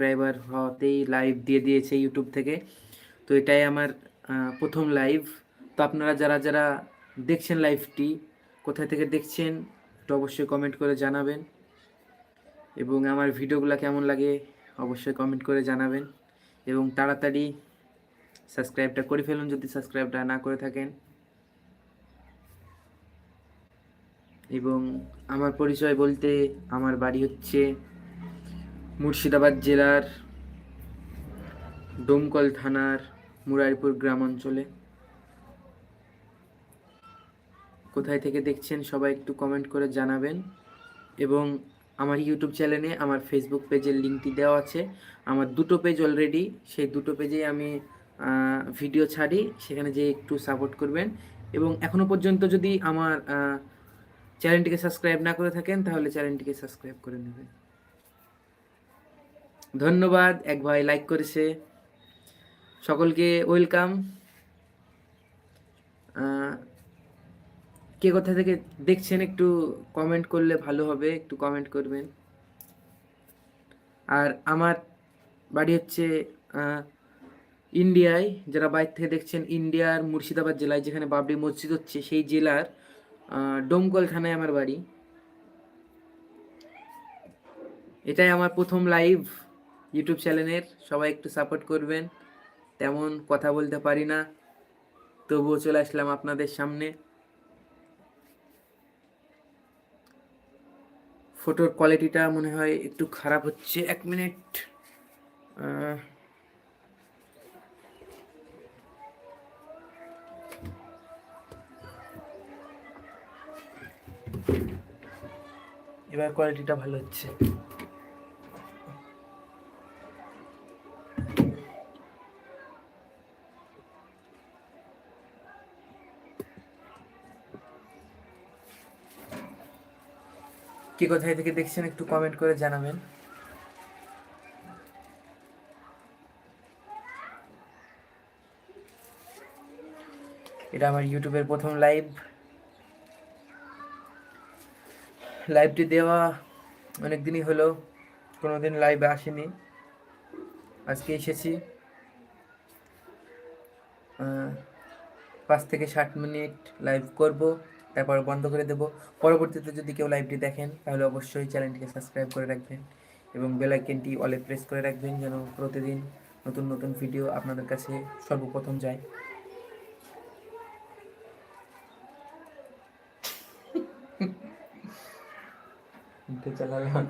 Subscriber হতেই live দিয়ে দিয়েছে ইউটিউব থেকে। তো এটাই আমার প্রথম লাইভ তো আপনারা যারা যারা দেখছেন লাইভটি কোথায় থেকে দেখছেন তো অবশ্যই কমেন্ট করে জানাবেন। এবং আমার ভিডিওগুলো কেমন লাগে, অবশ্যই কমেন্ট করে জানাবেন। এবং তাড়াতাড়ি সাবস্ক্রাইবটা করে ফেলুন যদি সাবস্ক্রাইবটা না করে থাকেন। এবং আমার পরিচয় বলতে আমার বাড়ি হচ্ছে মুর্শিদাবাদ জেলার ডোমকল থানার মুরারিপুর গ্রাম অঞ্চলে কোথায় থেকে দেখছেন সবাই একটু কমেন্ট করে জানাবেন। এবং আমার ইউটিউব চ্যানেলে আমার ফেসবুক পেজের লিঙ্কটি দেওয়া আছে। আমার দুটো পেজ অলরেডি সেই দুটো পেজে আমি ভিডিও ছাড়ি, সেখানে যে একটু সাপোর্ট করবেন। এবং এখনও পর্যন্ত যদি আমার চ্যানেলটিকে সাবস্ক্রাইব না করে থাকেন, তাহলে চ্যানেলটিকে সাবস্ক্রাইব করে নেবেন। ধন্যবাদ, এক ভাই লাইক করেছে। সকলকে ওয়েলকাম কে কোথা থেকে দেখছেন একটু কমেন্ট করলে ভালো হবে, একটু কমেন্ট করবেন। আর আমার বাড়ি হচ্ছে ইন্ডিয়ায়। যারা বাইরে থেকে দেখছেন, ইন্ডিয়ার মুর্শিদাবাদ জেলায়, যেখানে বাবরি মসজিদ হচ্ছে, সেই জেলার ডোমকল থানায় আমার বাড়ি। এটাই আমার প্রথম লাইভ ইউটিউব চ্যানেলের সবাই একটু সাপোর্ট করবেন। তেমন কথা বলতে পারি না। তবুও চলে আসলাম আপনাদের সামনে। ফটোর কোয়ালিটিটা মনে হয় একটু খারাপ হচ্ছে। এক মিনিট এবার কোয়ালিটিটা ভালো হচ্ছে। কে কোথায় থেকে দেখছেন একটু কমেন্ট করে জানাবেন। এটা আমার ইউটিউবের প্রথম লাইভ লাইভটি দেওয়া অনেক দিনই হলো, কোনোদিন লাইভে আসেনি। আজকে এসেছি। পাঁচ থেকে ষাট মিনিট লাইভ করব। তারপর বন্ধ করে দেব। পরবর্তীতে যদি কেউ লাইভটি দেখেন, তাহলে অবশ্যই চ্যানেলটিকে সাবস্ক্রাইব করে রাখবেন এবং বেল আইকনটি অলে প্রেস করে রাখবেন যেন প্রতিদিন নতুন নতুন ভিডিও আপনাদের কাছে সর্বপ্রথম যায়। চালালাম।